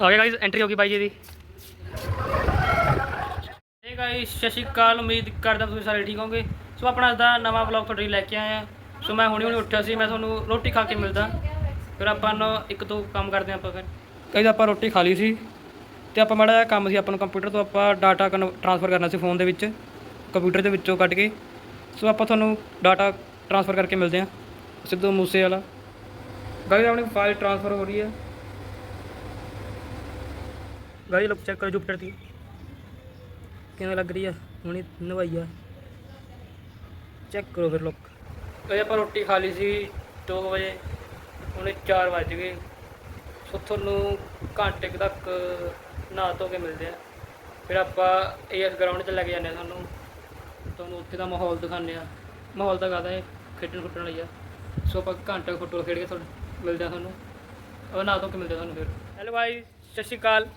ਆ ਗਿਆ guys entry ਹੋ ਗਈ ਬਾਈ ਜੀ ਦੀ। ਇਹ ਗਾਇਸ ਸਤਿ ਸ਼੍ਰੀ ਅਕਾਲ, ਉਮੀਦ ਕਰਦਾ ਤੁਸੀਂ ਸਾਰੇ ਠੀਕ ਹੋਵੋਗੇ। ਸੋ ਆਪਣਾ ਅੱਜ ਦਾ ਨਵਾਂ ਵਲੌਗ ਤੁਹਾਡੇ ਲਈ ਲੈ ਕੇ ਆਏ ਆ ਸੋ ਮੈਂ ਹੁਣੇ ਹੁਣੇ ਉੱਠਿਆ ਸੀ, ਮੈਂ ਤੁਹਾਨੂੰ ਰੋਟੀ ਖਾ ਕੇ ਮਿਲਦਾ। ਫਿਰ ਆਪਾਂ ਨੂੰ ਇੱਕ ਦੋ ਕੰਮ ਕਰਦੇ ਹਾਂ ਆਪਾਂ ਫਿਰ। ਕਈ ਆਪਾਂ ਰੋਟੀ ਖਾ ਲਈ ਸੀ ਤੇ ਆਪਾਂ ਮਾੜਾ ਜਿਹਾ ਕੰਮ ਸੀ, ਆਪਾਂ ਨੂੰ ਕੰਪਿਊਟਰ ਤੋਂ ਆਪਾਂ ਡਾਟਾ ਟ੍ਰਾਂਸਫਰ ਕਰਨਾ ਸੀ ਫੋਨ ਦੇ ਵਿੱਚ ਕੰਪਿਊਟਰ ਦੇ ਵਿੱਚੋਂ ਕੱਢ ਕੇ। ਸੋ ਆਪਾਂ ਤੁਹਾਨੂੰ ਡਾਟਾ ਟ੍ਰਾਂਸਫਰ ਕਰਕੇ ਮਿਲਦੇ ਹਾਂ। ਸਿੱਧੂ ਮੂਸੇ ਵਾਲਾ ਗਾਇਸ, ਆਪਣੀ ਫਾਈਲ ਟ੍ਰਾਂਸਫਰ ਹੋ ਰਹੀ ਹੈ। ਗਾਇਸ ਲੋਕ ਚੈੱਕ ਕਰੋ ਜੁਪੀਟਰ ਦੀ। ਕਿਵੇਂ ਲੱਗ ਰਹੀ ਆ? ਹੁਣੀ ਨਵਾਈ ਆ। ਚੈੱਕ ਕਰੋ ਫਿਰ ਲੋਕ ਇਹ ਆਪਾਂ ਰੋਟੀ ਖਾ ਲਈ ਸੀ 2 ਵਜੇ ਹੁਣੇ 4 ਵੱਜ ਗਏ। ਸੋ ਤੁਹਾਨੂੰ ਘੰਟੇ ਤੱਕ ਨਹਾ ਧੋ ਕੇ ਮਿਲਦੇ ਆ। ਫਿਰ ਆਪਾਂ ਏਐਸ ਗਰਾਊਂਡ 'ਚ ਲੈ ਕੇ ਜਾਂਦੇ ਆ ਤੁਹਾਨੂੰ। ਤੁਹਾਨੂੰ ਉੱਥੇ ਦਾ ਮਾਹੌਲ ਦਿਖਾਉਂਦੇ ਆ। ਮਾਹੌਲ ਤਾਂ ਕਾਹਦਾ ਹੈ ਖੇਡਣ ਖੁੱਟਣ ਲਈ ਆ। ਸੋ ਆਪਾਂ ਘੰਟੇ ਫੁੱਟਬਾਲ ਖੇਡ ਕੇ ਤੁਹਾਨੂੰ ਮਿਲਦੇ ਆ ਤੁਹਾਨੂੰ। ਉਹ ਨਹਾ ਧੋ ਕੇ ਮਿਲਦੇ ਆ ਤੁਹਾਨੂੰ ਫਿਰ। ਹੈਲੋ ਭਾਈ ਸਤਿ ਸ਼੍ਰੀ ਅਕਾਲ।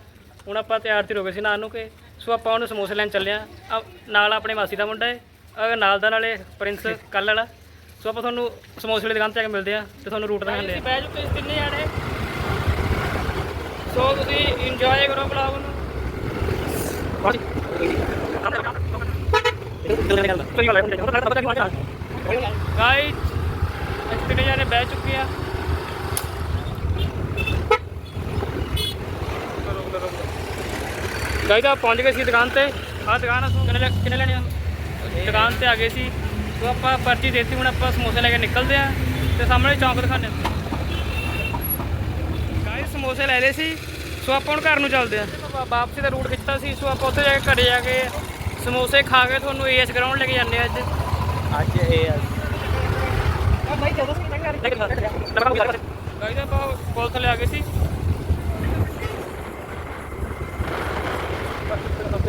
ਹੁਣ ਆਪਾਂ ਤਿਆਰ ਤਿਰ ਹੋ ਗਏ ਸੀ ਨਾਨ ਨੂੰ ਕੇ ਸੋ ਆਪਾਂ ਉਹਨੂੰ ਸਮੋਸੇ ਲੈਣ ਚੱਲੇ ਆ ਨਾਲ ਆਪਣੇ ਮਾਸੀ ਦਾ ਮੁੰਡਾ ਹੈ ਨਾਲ ਦਾ ਨਾਲੇ ਪ੍ਰਿੰਸ ਕੱਲ ਵਾਲਾ। ਸੋ ਆਪਾਂ ਤੁਹਾਨੂੰ ਸਮੋਸੇ ਵਾਲੀ ਦੁਕਾਨ ਤੇ ਆ ਕੇ ਮਿਲਦੇ ਆ ਤੇ ਤੁਹਾਨੂੰ ਰੂਟ ਦਿਖਾਉਂਦੇ ਆ ਬਹਿ ਚੁੱਕੇ ਤਿੰਨੇ ਜਾਣੇ। ਸੋ ਤੁਸੀਂ ਇੰਜੋਏ ਕਰੋ ਬਲੌਗ ਨੂੰ। ਗਾਈਸ ਅਸੀਂ ਤਿੰਨੇ ਜਾਣੇ ਬਹਿ ਚੁੱਕੇ ਆ ਆ ਪਹੁੰਚ ਗਏ ਸੀ ਦੁਕਾਨ ਤੇ। ਆ ਦੁਕਾਨ ਆ ਸੋ ਕਿੰਨੇ ਲੈ- ਕਿੰਨੇ ਲੈਣੇ ਆ? ਦੁਕਾਨ ਤੇ ਆ ਗਏ ਸੀ। ਸੋ ਆਪਾਂ ਪਰਚੀ ਦੇਤੀ ਹੁਣ ਆਪਾਂ ਸਮੋਸੇ ਲੈ ਕੇ ਨਿਕਲਦੇ ਆ ਤੇ ਸਾਹਮਣੇ ਚੌਂਕ ਦਿਖਾਣੇ ਗਾਈਸ ਸਮੋਸੇ ਲੈ ਲਏ ਸੀ। ਸੋ ਆਪਾਂ ਹੁਣ ਘਰ ਨੂੰ ਚੱਲਦੇ ਆ। ਵਾਪਸੀ ਦਾ ਰੂਟ ਖਿੱਚਤਾ ਸੀ ਸੋ ਆਪਾਂ ਉੱਥੇ ਜਾ ਕੇ ਘਰੇ ਜਾ ਕੇ ਸਮੋਸੇ ਖਾ ਕੇ ਤੁਹਾਨੂੰ ਏਐਸ ਗਰਾਊਂਡ ਲੈ ਕੇ ਜਾਂਦੇ ਆ ਅੱਜ। ਅੱਜ ਇਹ ਆ ਗਾਈਸ ਆਪਾਂ ਕੋਲ ਥੱਲੇ ਆ ਗਏ ਸੀ।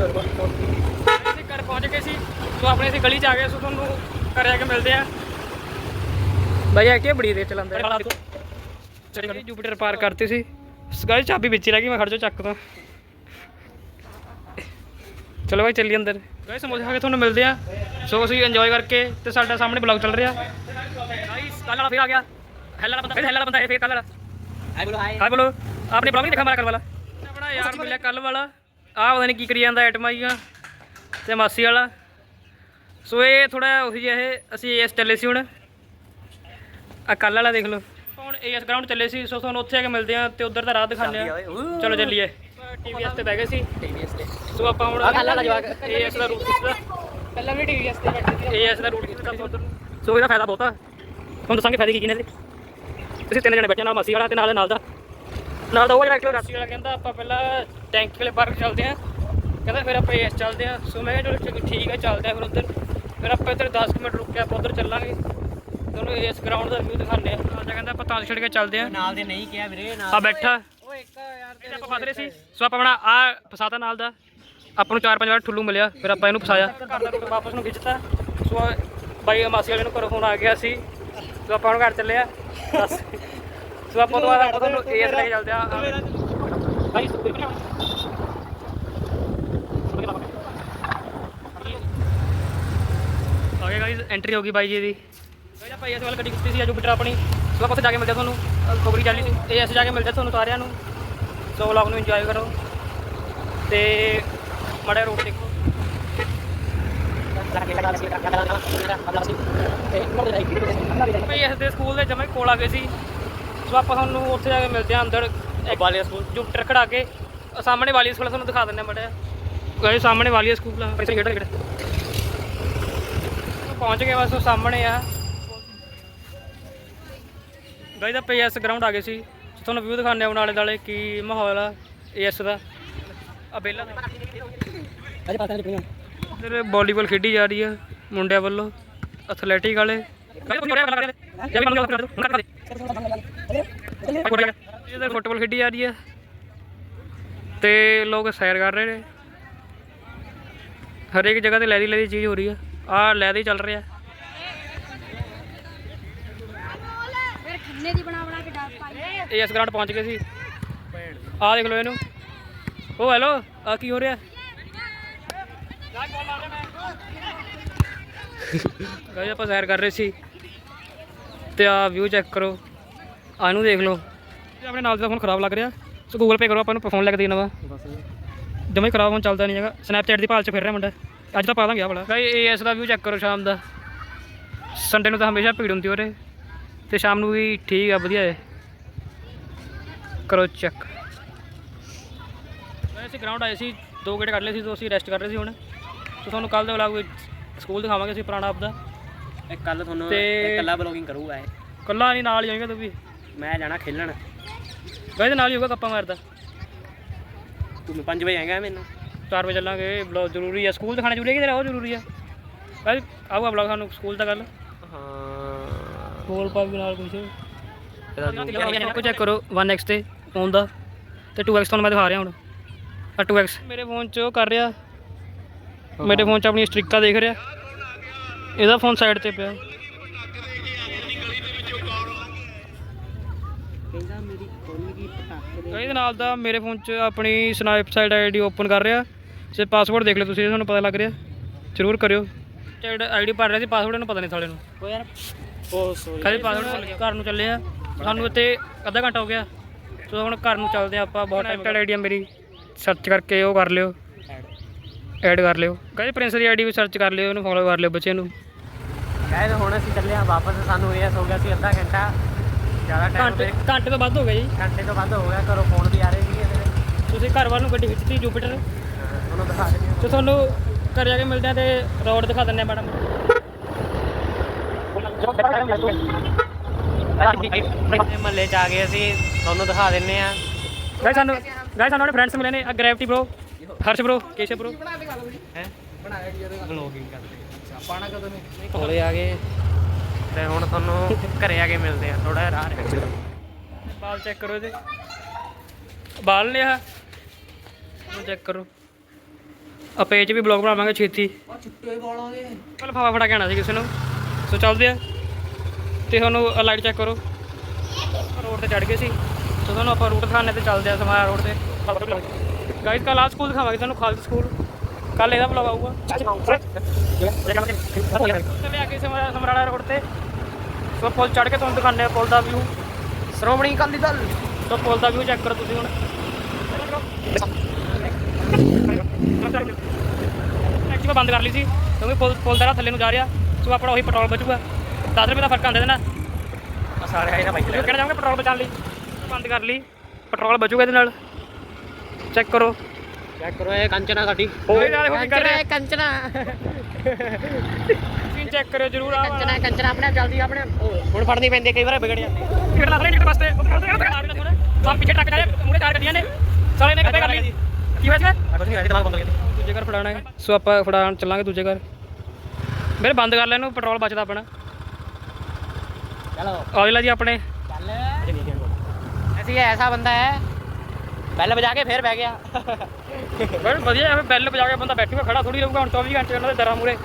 ਅਸੀਂ ਘਰ ਪਹੁੰਚ ਗਏ ਸੀ। ਸੋ ਆਪਣੇ ਅਸੀਂ ਗਲੀ ਚ ਆ ਗਏ ਸੋ ਤੁਹਾਨੂੰ ਘਰੇ ਆ ਕੇ ਮਿਲਦੇ ਆ ਭਾਈ ਆ ਕੀ ਬੜੀ ਦੇ ਚਲਾਉਂਦਾ ਚੜੀ ਜੁਪੀਟਰ ਪਾਰ ਕਰਤੀ ਸੀ। ਗਾਈਸ ਚਾਬੀ ਵਿੱਚ ਹੀ ਰਹਿ ਗਈ ਮੈਂ ਖੜ ਜਾ ਚੱਕ ਤਾਂ। ਚਲੋ ਭਾਈ ਚੱਲੀ ਅੰਦਰ। ਗਾਈਸ ਸਮੋਸੇ ਖਾ ਕੇ ਤੁਹਾਨੂੰ ਮਿਲਦੇ ਆ ਸੋ ਅਸੀਂ ਇੰਜੋਏ ਕਰਕੇ ਤੇ ਸਾਡਾ ਸਾਹਮਣੇ ਬਲੌਗ ਚੱਲ ਰਿਹਾ। ਗਾਈਸ ਕੱਲ ਵਾਲਾ ਫਿਰ ਆ ਗਿਆ। ਹੈਲ ਵਾਲਾ ਬੰਦਾ ਫਿਰ ਹੈਲ ਵਾਲਾ ਬੰਦਾ ਇਹ ਫਿਰ ਕੱਲ ਵਾਲਾ। ਹਾਈ ਬੋਲੋ ਹਾਈ ਬੋਲੋ। ਆਪਨੇ ਬਲੌਗ ਨਹੀਂ ਦੇਖਿਆ ਮਾਰਾ ਕੱਲ ਵਾਲਾ। ਆਪਣਾ ਯਾਰ ਮਿਲਿਆ ਕੱਲ ਵਾਲਾ। ਆਹ ਪਤਾ ਨਹੀਂ ਕੀ ਕਰੀ ਜਾਂਦਾ ਐਟਮਾਂ ਜੀਆਂ ਤੇ ਮਾਸੀ ਵਾਲਾ। ਸੋ ਇਹ ਥੋੜਾ ਉਹੀ ਜਿਹਾ ਇਹ ਅਸੀਂ ਇਸ ਚੱਲੇ ਸੀ ਹੁਣ। ਆ ਕੱਲ ਵਾਲਾ ਦੇਖ ਲਓ। ਹੁਣ ਏਐਸ ਗਰਾਊਂਡ ਚੱਲੇ ਸੀ ਸੋ ਤੁਹਾਨੂੰ ਉੱਥੇ ਆ ਕੇ ਮਿਲਦੇ ਆ ਤੇ ਉਧਰ ਦਾ ਰਾਹ ਦਿਖਾਉਂਦੇ ਆ ਚਲੋ ਚੱਲੀਏ। ਟੀਵੀਐਸ ਤੇ ਬਹਿ ਗਏ ਸੀ। ਟੀਵੀਐਸ ਤੇ। ਸੋ ਆਪਾਂ ਹੁਣ ਕੱਲ੍ਹ ਵਾਲਾ ਜਵਾਕ। ਏਐਸ ਦਾ ਰੂਟ ਖਿੱਚਦਾ ਪਹਿਲਾਂ ਵੀ ਟੀਵੀਐਸ ਤੇ ਬੈਠੇ ਸੀ। ਏਐਸ ਦਾ ਰੂਟ ਖਿੱਚਦਾ ਆਪਾਂ ਉੱਧਰ ਨੂੰ। ਸੋ ਇਹਦਾ ਫਾਇਦਾ ਬਹੁਤ। ਆ ਤੁਹਾਨੂੰ ਦੱਸਾਂਗੇ ਫਾਇਦੇ ਕੀ ਕੀ ਨੇ ਇਹਦੇ। ਤੁਸੀਂ ਤਿੰਨ ਜਣੇ ਬੈਠੇ ਨਾਲ ਮਾਸੀ ਵਾਲਾ ਤੇ ਨਾਲ ਨਾਲ ਦਾ। ਨਾਲ ਦਾ ਉਹ ਜਿਹੜਾ ਕਿਲੋ ਰਾਸੀ ਵਾਲਾ ਕਹਿੰਦਾ ਆਪਾਂ ਪਹਿਲਾਂ ਟੈਂਕੀ ਵਾਲੇ ਪਾਰਕ ਚੱਲਦੇ ਆ। ਕਹਿੰਦਾ ਫਿਰ ਆਪਾਂ ਏਐਸ ਚੱਲਦੇ ਆ। ਸੋ ਮੈਂ ਕਿਹਾ ਚਲੋ ਠੀਕ ਆ ਚੱਲਦੇ ਆ ਫਿਰ ਉੱਧਰ। ਫਿਰ ਆਪਾਂ ਇੱਧਰ 10 ਕੁ ਮਿੰਟ ਰੁਕ ਕੇ ਆਪਾਂ ਉੱਧਰ ਚੱਲਾਂਗੇ। ਤੁਹਾਨੂੰ ਏਐਸ ਗਰਾਊਂਡ ਦਾ ਵਿਊ ਦਿਖਾਉਂਦੇ ਆ। ਆ ਕਹਿੰਦਾ ਆਪਾਂ ਤਾਂ ਛੱਡ ਕੇ ਚੱਲਦੇ ਆ। ਨਾਲ ਦੇ ਨਹੀਂ ਕਿਹਾ ਵੀਰੇ ਨਾਲ ਆ ਬੈਠਾ। ਉਹ ਇੱਕ ਯਾਰ ਇਹ ਆਪਾਂ ਫਸ ਰਹੇ ਸੀ। ਸੋ ਆਪਾਂ ਆਪਣਾ ਆ ਫਸਾਤਾ ਨਾਲ ਦਾ। ਆਪਾਂ ਨੂੰ ਚਾਰ ਪੰਜ ਵਾਰ ਠੁੱਲੂ ਮਿਲਿਆ। ਫਿਰ ਆਪਾਂ ਇਹਨੂੰ ਫਸਾਇਆ। ਘਰ ਦਾ ਵਾਪਸ ਨੂੰ ਖਿੱਚਤਾ। ਸੋ ਆ ਬਾਈ ਮਾਸੀ ਵਾਲੇ ਨੂੰ ਘਰੋਂ ਫੋਨ ਆ ਗਿਆ ਸੀ। ਸੋ ਆਪਾਂ ਹੁਣ ਘਰ ਚੱਲੇ ਆ। ਬਸ। ਸੋ ਆਪਾਂ ਤੋਂ ਬਾਅਦ ਆਪਾਂ ਤੁਹਾਨੂੰ ਏਐਸ ਲੈ ਕੇ ਚੱਲਦੇ ਆ। ਬਾਈ ਆ ਐਂਟਰੀ ਹੋ ਗਈ ਬਾਈ ਜੀ ਦੀ। ਗਾਈਜ਼ ਆਪਾਂ ਇਸ ਵਾਲ ਗੱਡੀ ਕੀਤੀ ਸੀ ਆ ਜੁਪੀਟਰ ਆਪਣੀ। ਸੋ ਆਪਾਂ ਉੱਥੇ ਜਾ ਕੇ ਮਿਲਦੇ ਆ ਤੁਹਾਨੂੰ। ਖੋਬਰੀ ਚਾਲੀ ਸੀ। ਇਹ ਅਸੀਂ ਜਾ ਕੇ ਮਿਲਦੇ ਤੁਹਾਨੂੰ ਸਾਰਿਆਂ ਨੂੰ। ਸੋ ਵਲੌਗ ਨੂੰ ਇੰਜੋਏ ਕਰੋ। ਤੇ ਮੜਾ ਰੋਡ ਦੇਖੋ। ਭਾਈ, ਇਸ ਦੇ ਸਕੂਲ ਦੇ ਜਮੇ ਕੋਲ ਆ ਗਏ ਸੀ। ਸੋ ਆਪਾਂ ਤੁਹਾਨੂੰ ਉੱਥੇ ਜਾ ਕੇ ਮਿਲਦੇ ਆ ਅੰਦਰ। ਵਾਲੀਆ ਸਕੂਲ ਜੁਪੀਟਰ ਖੜਾ ਕੇ ਆਹ ਸਾਹਮਣੇ ਵਾਲੀਆ ਸਕੂਲ ਆ, ਤੁਹਾਨੂੰ ਦਿਖਾ ਦਿੰਦੇ ਆ ਮੜਾ ਗਏ ਸਾਹਮਣੇ ਵਾਲੀਆ ਸਕੂਲ ਆ ਪੈਸੇ ਖੇਡ ਖੇਡ ਪਹੁੰਚ ਗਏ ਬਸ ਉਹ ਸਾਹਮਣੇ ਆ ਗਾਈ ਦਾ ਪੀਐਸ ਗਰਾਊਂਡ ਆ ਗਏ ਸੀ ਤੁਹਾਨੂੰ ਵਿਊ ਦਿਖਾਉਂਦੇ ਆ ਨਾਲੇ ਦਾਲੇ ਕੀ ਮਾਹੌਲ ਆ ਏਐਸ ਦਾ ਆ ਬੇਲਾ ਅੱਜ ਪਤਾ ਨਹੀਂ ਇਧਰ ਵਾਲੀਬਾਲ ਖੇਡੀ ਜਾ ਰਹੀ ਆ ਮੁੰਡਿਆਂ ਵੱਲੋਂ ਐਥਲੈਟਿਕ ਵਾਲੇ ਇਧਰ ਫੁੱਟਬਾਲ ਖੇਡੀ ਜਾ ਰਹੀ ਆ ਤੇ ਲੋਕ ਸੈਰ ਕਰ ਰਹੇ ਨੇ। ਹਰੇਕ ਜਗ੍ਹਾ ਤੇ ਲੈਦੀ ਲੈਦੀ ਚੀਜ਼ ਹੋ ਰਹੀ ਆ ਆ ਲੈਦੀ ਹੀ ਚੱਲ ਰਿਹਾ। ਫਿਰ ਖੰਨੇ ਦੀ ਬਣਾ ਬਣਾ ਕੇ ਡਾਕ ਪਾਈ ਏਐਸ ਗਰਾਊਂਡ ਪਹੁੰਚ ਗਏ ਸੀ। ਆ ਦੇਖ ਲਓ ਇਹਨੂੰ। ਉਹ ਹੈਲੋ ਆ ਕੀ ਹੋ ਰਿਹਾ? ਗਾਇਸ ਆਪਾਂ ਸੈਰ ਕਰ ਰਹੇ ਸੀ। ਤੇ ਆ ਵਿਊ ਚੈੱਕ ਕਰੋ। ਆ ਨੂੰ ਦੇਖ ਲਓ। ਇਹ ਆਪਣੇ ਨਾਲ ਦਾ ਫੋਨ ਖਰਾਬ ਲੱਗ ਰਿਹਾ। ਸੋ ਗੂਗਲ ਪੇ ਕਰੋ ਆਪਾਂ ਨੂੰ ਫੋਨ ਲੈ ਕੇ ਦੇਣਾ ਵਾ। ਜਮੇ ਖਰਾਬ ਹੁਣ ਚੱਲਦਾ ਨਹੀਂ ਹੈਗਾ। ਸਨੈਪਚੈਟ ਦੀ ਭਾਲ 'ਚ ਫਿਰ ਰਿਹਾ ਮੁੰਡਾ। ਅੱਜ ਤਾਂ ਪਾ ਦਾਂਗੇ ਆ ਬੜਾ ਭਾਈ ਏਐਸ ਦਾ ਵਿਊ ਚੈੱਕ ਕਰੋ ਸ਼ਾਮ ਦਾ। ਸੰਡੇ ਨੂੰ ਤਾਂ ਹਮੇਸ਼ਾ ਭੀੜ ਹੁੰਦੀ ਉਰੇ। ਤੇ ਸ਼ਾਮ ਨੂੰ ਵੀ ਠੀਕ ਆ ਵਧੀਆ ਹੈ ਕਰੋ ਚੈੱਕ ਵੈਸੇ ਗਰਾਊਂਡ ਆਏ ਸੀ ਦੋ ਗੇੜੇ ਕੱਢ ਲਏ ਸੀ ਤੋਂ ਅਸੀਂ ਰੈਸਟ ਕਰ ਰਹੇ ਸੀ ਹੁਣ। ਸੋ ਤੁਹਾਨੂੰ ਕੱਲ ਦੇ ਵਲੌਗ ਵਿੱਚ ਸਕੂਲ ਦਿਖਾਵਾਂਗੇ ਅਸੀਂ ਪੁਰਾਣਾ ਆਪਦਾ। ਕੱਲ ਤੁਹਾਨੂੰ ਤੇ- ਇਕੱਲਾ ਬਲੌਗਿੰਗ ਕਰੂਗਾ ਇਹ। ਕੱਲਾ ਨਹੀਂ ਨਾਲ ਹੀ ਜਾਏਗਾ ਤੂੰ ਵੀ। ਮੈਂ ਜਾਣਾ ਖੇਲਣ। ਵੈਸੇ ਨਾਲ ਹੀ ਹੋਊਗਾ ਕੱਪਾ ਮਾਰਦਾ। ਤੂੰ 5 ਵਜੇ ਆਏਗਾ ਮੈਨੂੰ 4 ਵਜੇ ਚੱਲਾਂਗੇ ਬਲੌਗ ਜ਼ਰੂਰੀ ਹੈ ਸਕੂਲ ਦਿਖਾਣਾ ਜ਼ਰੂਰੀ ਹੈ ਕਿ ਤੇਰਾ ਉਹ ਜ਼ਰੂਰੀ ਹੈ ਵੈਸੇ ਆਊਗਾ ਬਲੌਗ ਸਾਨੂੰ ਸਕੂਲ ਦਾ ਗੱਲ ਹਾਂ। ਬੋਲ ਪਾ ਵੀ ਨਾਲ ਕੁਝ ਕੋ ਚੈੱਕ ਕਰੋ 1x ਤੇ ਫੋਨ ਦਾ। ਤੇ 2x ਤੁਹਾਨੂੰ ਮੈਂ ਦਿਖਾ ਰਿਹਾ ਹੁਣ। ਆ 2x ਮੇਰੇ ਫੋਨ 'ਚ ਉਹ ਕਰ ਰਿਹਾ। ਮੇਰੇ ਫੋਨ 'ਚ ਆਪਣੀ ਸਟ੍ਰਿਕਾ ਦੇਖ ਰਿਹਾ। ਇਹਦਾ ਫੋਨ ਸਾਈਡ ਤੇ ਪਿਆ ਕਹਿੰਦਾ ਮੇਰੀ ਖੋਲ ਗਈ ਪਟਾਕੇ ਦੇ ਇਹਦੇ ਨਾਲ ਦਾ ਮੇਰੇ ਫੋਨ 'ਚ ਆਪਣੀ ਸਨੈਪਚੈਟ ਆਈਡੀ ਓਪਨ ਕਰ ਰਿਹਾ ਤੇ ਪਾਸਵਰਡ ਦੇਖ ਲਓ ਤੁਸੀਂ ਤੁਹਾਨੂੰ ਪਤਾ ਲੱਗ ਰਿਹਾ। ਜ਼ਰੂਰ ਕਰਿਓ। ਚੈਟ ਆਈਡੀ ਭਰ ਰਿਹਾ ਸੀ ਪਾਸਵਰਡ ਇਹਨੂੰ ਪਤਾ ਨਹੀਂ ਸਾਲੇ ਨੂੰ। ਉਹ ਯਾਰ ਉਹ ਸੋਰੀ ਖਾਲੀ ਪਾਸਵਰਡ ਘਰ ਨੂੰ ਚੱਲੇ ਆ। ਸਾਨੂੰ ਇੱਥੇ ਅੱਧਾ ਘੰਟਾ ਹੋ ਗਿਆ। ਸੋ ਹੁਣ ਘਰ ਨੂੰ ਚੱਲਦੇ ਆ ਆਪਾਂ ਬਹੁਤ ਟਾਈਮ ਆਈਡੀ ਮੇਰੀ। ਸਰਚ ਕਰਕੇ ਉਹ ਕਰ ਲਿਓ। ਐਡ ਕਰ ਲਿਓ। ਕਹਿੰਦੇ ਪ੍ਰਿੰਸ ਦੀ ਆਈਡੀ ਵੀ ਸਰਚ ਕਰ ਲਿਓ ਉਹਨੂੰ ਫੋਲੋ ਕਰ ਲਿਓ ਬੱਚੇ ਨੂੰ। ਗਾਇਸ ਹੁਣ ਅਸੀਂ ਚੱਲੇ ਆ ਵਾਪਸ ਸਾਨੂੰ ਇਹ ਹੋ ਗਿਆ ਸੀ ਅੱਧਾ ਘੰਟਾ। ਘੰਟੇ ਤੋਂ ਵੱਧ ਹੋ ਗਿਆ ਜੀ। ਘੰਟੇ ਤੋਂ ਵੱਧ ਹੋ ਗਿਆ ਘਰੋਂ ਫੋਨ ਵੀ ਆ ਰਹੇ ਸੀਗੇ ਇਹਦੇ ਤੁਸੀਂ ਘਰ ਵੱਲ ਨੂੰ ਗੱਡੀ ਖਿੱਚਤੀ ਜੁਪੀਟਰ ਉਹਨੂੰ ਦਿਖਾ ਦਿੰਦੇ ਹਾਂ। ਤੇ ਤੁਹਾਨੂੰ ਘਰ ਜਾ ਕੇ ਮਿਲਦੇ ਆ ਤੇ ਰੋਡ ਦਿਖਾ ਦਿੰਦੇ ਆ ਮੈਡਮ ਮਹੱਲੇ ਚ ਆ ਗਏ ਅਸੀਂ ਤੁਹਾਨੂੰ ਦਿਖਾ ਦਿੰਨੇ ਆ ਗਾਇਸ ਸਾਨੂੰ ਗਾਇਸ ਸਾਨੂੰ ਆਪਣੇ ਫਰੈਂਡਸ ਮਿਲੇ ਨੇ gravity bro Harsh bro Keshav bro ਹੈ? ਬਣਾਇਆ ਕੀ ਇਹਦੇ ਬਲੌਗਿੰਗ ਕਰਦੇ। ਆਪਾਂ ਨਾ ਕਦੋਂ ਨਹੀਂ ਕੋਲੇ ਆ ਗਏ। ਤੇ ਹੁਣ ਤੁਹਾਨੂੰ ਘਰੇ ਆ ਕੇ ਮਿਲਦੇ ਆ ਥੋੜਾ ਰਾਹ ਰਹਿ ਬਾਲ ਚੈੱਕ ਕਰੋ ਇਹਦੇ। ਬਾਲ ਨੇ ਆ ਉਹ ਚੈੱਕ ਕਰੋ। ਆ ਪੇਜ ਵੀ ਬਲੌਗ ਬਣਾਵਾਂਗੇ ਛੇਤੀ। ਚਿੱਟੇ ਵਾਲਾਂ ਦੇ। ਕੱਲ ਫਾਵਾ ਫੜਾ ਕੇ ਆਣਾ ਸੀ ਕਿਸੇ ਨੂੰ। ਸੋ ਚੱਲਦੇ ਆ। ਤੇ ਤੁਹਾਨੂੰ ਲਾਈਟ ਚੈੱਕ ਕਰੋ। ਰੋਡ ਤੇ ਚੜ ਗਏ ਸੀ। ਸੋ ਤੁਹਾਨੂੰ ਆਪਾਂ ਰੂਟ ਦਿਖਾਣੇ ਤੇ ਚੱਲਦੇ ਆ ਸਮਾਰਾ ਰੋਡ ਤੇ। ਗਾਇਸ ਕੱਲ ਆ ਸਕੂਲ ਦਿਖਾਵਾਂਗੇ ਤੁਹਾਨੂੰ ਖਾਲਸਾ ਸਕੂਲ ਕੱਲ ਇਹਦਾ ਬਲੌਗ ਆਊਗਾ। ਚੱਲੇ ਆ ਕੇ ਸਮਰਾ ਸਮਰਾਲਾ ਰੋਡ ਤੇ। ਸੋ ਪੁਲ ਚੜ ਕੇ ਤੁਹਾਨੂੰ ਦਿਖਾਣੇ ਆ ਪੁਲ ਦਾ ਵਿਊ ਸ਼੍ਰੋਮਣੀ ਅਕਾਲੀ ਦਲ। ਸੋ ਪੁਲ ਦਾ ਵਿਊ ਚੈੱਕ ਕਰੋ ਤੁਸੀਂ ਹੁਣ। ਐਕਟਿਵਾ ਬੰਦ ਕਰ ਲਈ ਸੀ ਕਿਉਂਕਿ ਪੁਲ ਪੁਲ ਦਾ ਥੱਲੇ ਨੂੰ ਜਾ ਰਿਹਾ ਸੋ ਆਪਣਾ ਉਹੀ ਪੈਟਰੋਲ ਬਚੂਗਾ। 10 ਰੁਪਏ ਦਾ ਫ਼ਰਕ ਆਂਦੇ ਦੇਣਾ ਸਾਰੇ ਆਏ ਨਾ ਬਾਈਕ ਕਿਹੜਾ ਜਾਵਾਂਗੇ ਪੈਟਰੋਲ ਬਚਾਉਣ ਲਈ। ਬੰਦ ਕਰ ਲਈ। ਪੈਟਰੋਲ ਬਚੂਗਾ ਇਹਦੇ ਨਾਲ। ਚੈੱਕ ਕਰੋ। ਚੈੱਕ ਕਰੋ ਇਹ ਕੰਚਨਾ ਸਾਡੀ। ਯਾਰ ਦੇਖੋ ਕੀ ਕਰ ਰਿਹਾ ਕੰਚਨਾ। ਤੁਸੀਂ ਚੈੱਕ ਕਰਿਓ ਜਰੂਰ ਆ ਕੰਚਨਾ ਕੰਚਨਾ ਆਪਣੇ ਆਪ ਜਲਦੀ ਆਪਣੇ ਹੁਣ ਫੜਨੀ ਪੈਂਦੀ ਕਈ ਵਾਰ ਵਿਗੜ ਜਾਂਦੀ ਟਿਕਟ ਲਾ ਲੈ ਟਿਕਟ ਵਾਸਤੇ ਸਭ ਪਿੱਛੇ ਟੱਕ ਜਾਏ ਮੂਰੇ ਚਾਰ ਗੱਡੀਆਂ ਨੇ। ਸਾਲੇ ਨੇ ਕਿੱਥੇ ਕਰ ਲਈ ਕੀ ਹੋਇਆ ਸੀ ਕੁਝ ਨਹੀਂ ਦਿਮਾਗ ਬੰਦ ਕਰ ਦੂਜੇ ਘਰ ਫੜਾਣਾ ਹੈ। ਸੋ ਆਪਾਂ ਫੜਾਉਣ ਚੱਲਾਂਗੇ ਦੂਜੇ ਘਰ। ਮੇਰੇ ਬੰਦ ਕਰ ਲੈ ਇਹਨੂੰ ਪੈਟਰੋਲ ਬਚਦਾ ਆਪਣਾ। ਚਲੋ। ਆਇਲਾ ਜੀ ਆਪਣੇ। ਚੱਲ। ਅਸੀਂ ਐਸਾ ਬੰਦਾ ਹੈ ਬੈਲ ਵਜਾ ਕੇ ਫੇਰ ਬਹਿ ਗਿਆ। ਬੜ ਵਧੀਆ ਐਵੇਂ ਬੈਲ ਵਜਾ ਕੇ ਬੰਦਾ ਬੈਠੂਗਾ ਖੜਾ ਥੋੜੀ ਰਹੂਗਾ ਹੁਣ 24 ਘੰਟੇ ਉਹਨਾਂ ਦੇ ਦਰਾਂ ਮੂਰੇ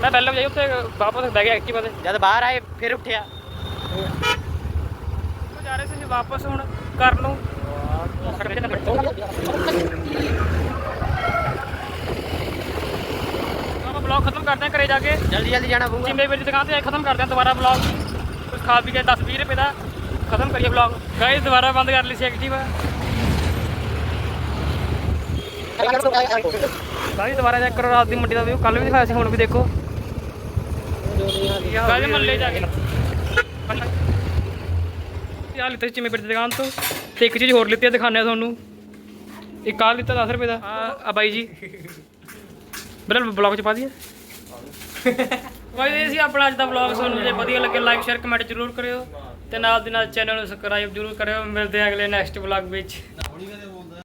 ਮੈਂ ਬੈਲ ਵਜਾਈ ਉੱਥੇ ਵਾਪਸ ਬਹਿ ਗਿਆ ਐਕਟਿਵਾ ਤੇ। ਜਦ ਬਾਹਰ ਆਏ ਫਿਰ ਉੱਠਿਆ। ਜਾ ਰਹੇ ਸੀ ਜੀ ਵਾਪਸ ਹੁਣ ਘਰ ਨੂੰ। ਆਪਾਂ ਬਲੌਗ ਖਤਮ ਕਰਦੇ ਹਾਂ ਘਰੇ ਜਾ ਕੇ। ਜਲਦੀ ਜਲਦੀ ਜਾਣਾ ਪਊਗਾ। ਜਿੰਮੇ ਮੇਰੀ ਦੁਕਾਨ ਤੇ ਖਤਮ ਕਰਦੇ ਹਾਂ ਦੁਬਾਰਾ ਬਲੌਗ ਕੁਝ ਖਾ ਪੀ ਕੇ 10 20 ਰੁਪਏ ਦਾ ਖਤਮ ਕਰੀਏ ਬਲੌਗ ਗਾਇਸ ਦੁਬਾਰਾ ਬੰਦ ਕਰ ਲਈ ਸੀ ਐਕਟਿਵਾ। ਗਾਇਸ ਦੁਬਾਰਾ ਚੈੱਕ ਕਰੋ ਰਾਤ ਦੀ ਮੰਡੀ ਦਾ ਵੀਊ ਕੱਲ ਵੀ ਦਿਖਾਇਆ ਸੀ ਹੁਣ ਵੀ ਦੇਖੋ। ਗਾਇਸ ਮੱਲੇ ਜਾ ਕੇ। ਯਾਰ ਲਿੱਤਾ ਚਿੰਮੇ ਪੇਟ ਦੀ ਦੁਕਾਨ ਤੋਂ। ਤੇ ਇੱਕ ਚੀਜ਼ ਹੋਰ ਲਿੱਤੀ ਆ ਆ ਤੁਹਾਨੂੰ। ਇੱਕ ਆ ਲਿੱਤਾ 10 ਰੁਪਏ ਦਾ। ਆ ਆ ਬਾਈ ਜੀ। ਬਰਲ ਬਲੌਗ ਚ ਪਾ ਦਈਏ। ਵਾਈ ਇਹ ਸੀ ਆਪਣਾ ਅੱਜ ਦਾ ਵਲੌਗ ਤੁਹਾਨੂੰ ਜੇ ਵਧੀਆ ਲੱਗੇ ਲਾਈਕ ਸ਼ੇਅਰ ਕਮੈਂਟ ਜ਼ਰੂਰ ਕਰਿਓ। ਤੇ ਨਾਲ ਦੀ ਨਾਲ ਚੈਨਲ ਨੂੰ ਸਬਸਕ੍ਰਾਈਬ ਜ਼ਰੂਰ ਕਰਿਓ। ਮਿਲਦੇ ਹਾਂ ਅਗਲੇ ਨੈਕਸਟ ਵਲੌਗ ਵਿੱਚ।